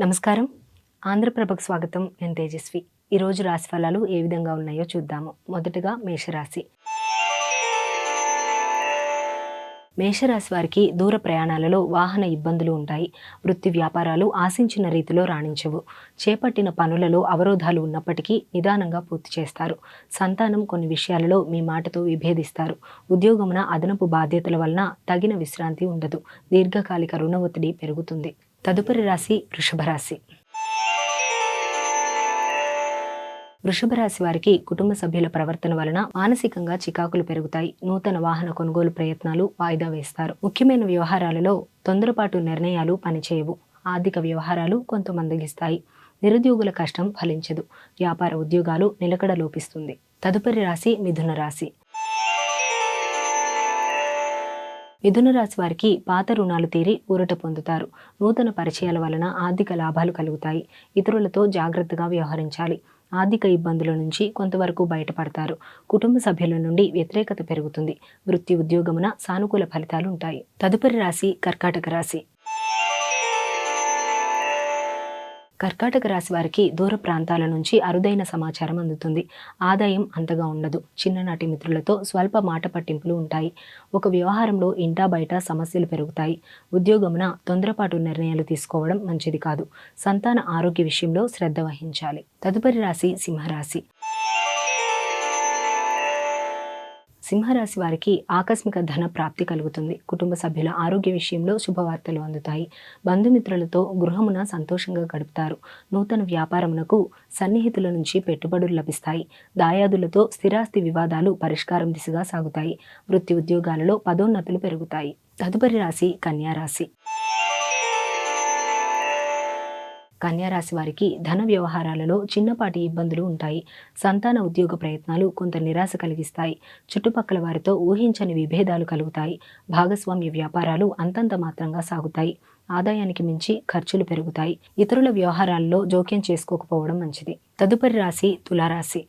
నమస్కారం. ఆంధ్రప్రభకు స్వాగతం. నేను తేజస్వి. ఈరోజు రాశి ఫలాలు ఏ విధంగా ఉన్నాయో చూద్దాము. మొదటగా మేషరాశి. మేషరాశి వారికి దూర ప్రయాణాలలో వాహన ఇబ్బందులు ఉంటాయి. వృత్తి వ్యాపారాలు ఆశించిన రీతిలో రాణించవు. చేపట్టిన పనులలో అవరోధాలు ఉన్నప్పటికీ నిదానంగా పూర్తి చేస్తారు. సంతానం కొన్ని విషయాలలో మీ మాటతో విభేదిస్తారు. ఉద్యోగమున అదనపు బాధ్యతల వలన తగిన విశ్రాంతి ఉండదు. దీర్ఘకాలిక రుణ ఒత్తిడి పెరుగుతుంది. తదుపరి రాశి వృషభ రాశి. వృషభ రాశి వారికి కుటుంబ సభ్యుల ప్రవర్తన వలన మానసికంగా చికాకులు పెరుగుతాయి. నూతన వాహన కొనుగోలు ప్రయత్నాలు వాయిదా వేస్తారు. ముఖ్యమైన వ్యవహారాలలో తొందరపాటు నిర్ణయాలు పనిచేయవు. ఆర్థిక వ్యవహారాలు కొంత మందగిస్తాయి నిరుద్యోగుల కష్టం ఫలించదు. వ్యాపార ఉద్యోగాలు నిలకడ లోపిస్తుంది. తదుపరి రాశి మిథున రాశి. మిథున రాశి వారికి పాత రుణాలు తీరి ఊరట పొందుతారు. నూతన పరిచయాల వలన ఆర్థిక లాభాలు కలుగుతాయి. ఇతరులతో జాగ్రత్తగా వ్యవహరించాలి. ఆర్థిక ఇబ్బందుల నుంచి కొంతవరకు బయటపడతారు. కుటుంబ సభ్యుల నుండి వ్యతిరేకత పెరుగుతుంది. వృత్తి ఉద్యోగమున సానుకూల ఫలితాలు ఉంటాయి తదుపరి రాశి కర్కాటక రాశి. కర్కాటక రాశి వారికి దూర ప్రాంతాల నుంచి అరుదైన సమాచారం అందుతుంది. ఆదాయం అంతగా ఉండదు. చిన్ననాటి మిత్రులతో స్వల్ప మాట పట్టింపులు ఉంటాయి. ఒక వ్యవహారంలో ఇంటా బయట సమస్యలు పెరుగుతాయి. ఉద్యోగమున తొందరపాటు నిర్ణయాలు తీసుకోవడం మంచిది కాదు. సంతాన ఆరోగ్య విషయంలో శ్రద్ధ వహించాలి. తదుపరి రాశి సింహరాశి. సింహరాశి వారికి ఆకస్మిక ధన ప్రాప్తి కలుగుతుంది. కుటుంబ సభ్యుల ఆరోగ్య విషయంలో శుభవార్తలు అందుతాయి. బంధుమిత్రులతో గృహమున సంతోషంగా గడుపుతారు. నూతన వ్యాపారమునకు సన్నిహితుల నుంచి పెట్టుబడులు లభిస్తాయి. దాయాదులతో స్థిరాస్తి వివాదాలు పరిష్కారం దిశగా సాగుతాయి. వృత్తి ఉద్యోగాలలో పదోన్నతులు పెరుగుతాయి. తదుపరి రాశి కన్యా కన్యారాశి వారికి ధన వ్యవహారాలలో చిన్నపాటి ఇబ్బందులు ఉంటాయి. సంతాన ఉద్యోగ ప్రయత్నాలు కొంత నిరాశ కలిగిస్తాయి. చుట్టుపక్కల వారితో ఊహించని విభేదాలు కలుగుతాయి. భాగస్వామ్య వ్యాపారాలు అంతంత మాత్రంగా సాగుతాయి. ఆదాయానికి మించి ఖర్చులు పెరుగుతాయి. ఇతరుల వ్యవహారాల్లో జోక్యం చేసుకోకపోవడం మంచిది. తదుపరి రాశి తులారాశి.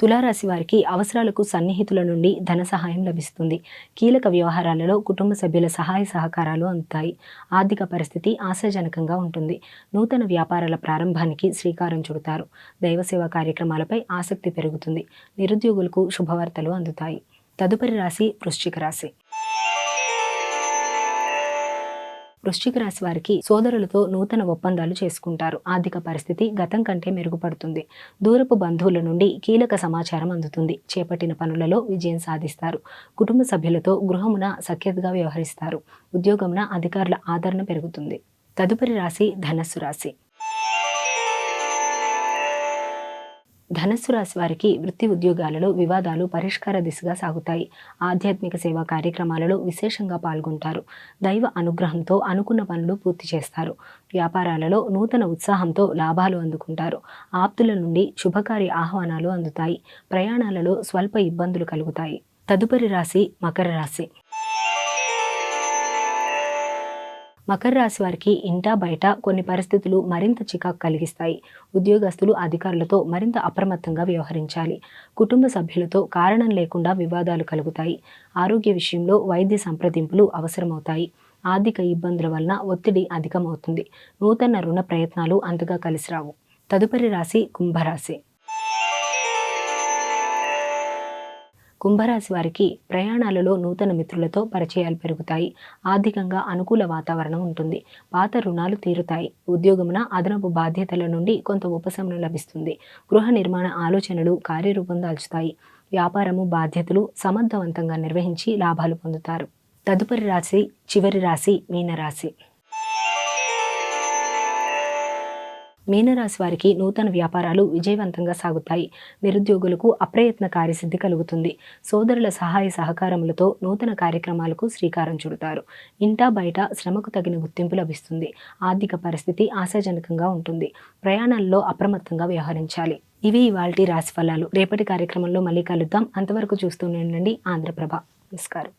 తులారాశి వారికి అవసరాలకు సన్నిహితుల నుండి ధన సహాయం లభిస్తుంది. కీలక వ్యవహారాలలో కుటుంబ సభ్యుల సహాయ సహకారాలు అందుతాయి. ఆర్థిక పరిస్థితి ఆశాజనకంగా ఉంటుంది. నూతన వ్యాపారాల ప్రారంభానికి శ్రీకారం చుడతారు. దైవసేవ కార్యక్రమాలపై ఆసక్తి పెరుగుతుంది. నిరుద్యోగులకు శుభవార్తలు అందుతాయి. తదుపరి రాశి వృశ్చిక రాశి. వృశ్చిక రాశి వారికి సోదరులతో నూతన ఒప్పందాలు చేసుకుంటారు. ఆర్థిక పరిస్థితి గతం కంటే మెరుగుపడుతుంది. దూరపు బంధువుల నుండి కీలక సమాచారం అందుతుంది. చేపట్టిన పనులలో విజయం సాధిస్తారు. కుటుంబ సభ్యులతో గృహమున సఖ్యతగా వ్యవహరిస్తారు. ఉద్యోగమున అధికారుల ఆదరణ పెరుగుతుంది. తదుపరి రాశి ధనస్సు రాశి. ధనస్సు రాశి వారికి వృత్తి ఉద్యోగాలలో వివాదాలు పరిష్కార దిశగా సాగుతాయి. ఆధ్యాత్మిక సేవా కార్యక్రమాలలో విశేషంగా పాల్గొంటారు. దైవ అనుగ్రహంతో అనుకున్న పనులు పూర్తి చేస్తారు. వ్యాపారాలలో నూతన ఉత్సాహంతో లాభాలు అందుకుంటారు. ఆప్తుల నుండి శుభకార్య ఆహ్వానాలు అందుతాయి. ప్రయాణాలలో స్వల్ప ఇబ్బందులు కలుగుతాయి. తదుపరి రాశి మకర రాశి. మకర రాశి వారికి ఇంటా బయట కొన్ని పరిస్థితులు మరింత చికాకు కలిగిస్తాయి. ఉద్యోగస్తులు అధికారులతో మరింత అప్రమత్తంగా వ్యవహరించాలి. కుటుంబ సభ్యులతో కారణం లేకుండా వివాదాలు కలుగుతాయి. ఆరోగ్య విషయంలో వైద్య సంప్రదింపులు అవసరమవుతాయి. ఆర్థిక ఇబ్బందుల వలన ఒత్తిడి అధికమవుతుంది. నూతన రుణ ప్రయత్నాలు అంతగా కలిసిరావు. తదుపరి రాశి కుంభరాశి. కుంభరాశి వారికి ప్రయాణాలలో నూతన మిత్రులతో పరిచయాలు పెరుగుతాయి. ఆర్థికంగా అనుకూల వాతావరణం ఉంటుంది. పాత రుణాలు తీరుతాయి. ఉద్యోగమున అదనపు బాధ్యతల నుండి కొంత ఉపశమనం లభిస్తుంది. గృహ నిర్మాణ ఆలోచనలు కార్యరూపం దాల్చుతాయి వ్యాపారము బాధ్యతలు సమర్థవంతంగా నిర్వహించి లాభాలు పొందుతారు. తదుపరి రాశి చివరి రాశి మీనరాశి. మీనరాశి వారికి నూతన వ్యాపారాలు విజయవంతంగా సాగుతాయి. నిరుద్యోగులకు అప్రయత్న కార్యసిద్ధి కలుగుతుంది. సోదరుల సహాయ సహకారములతో నూతన కార్యక్రమాలకు శ్రీకారం చుడతారు. ఇంటా బయట శ్రమకు తగిన గుర్తింపు లభిస్తుంది. ఆర్థిక పరిస్థితి ఆశాజనకంగా ఉంటుంది. ప్రయాణాల్లో అప్రమత్తంగా వ్యవహరించాలి. ఇవి ఇవాల్టి రాశి ఫలాలు. రేపటి కార్యక్రమంలో మళ్ళీ కలుద్దాం. అంతవరకు చూస్తూనే ఉండండి. ఆంధ్రప్రభ. నమస్కారం.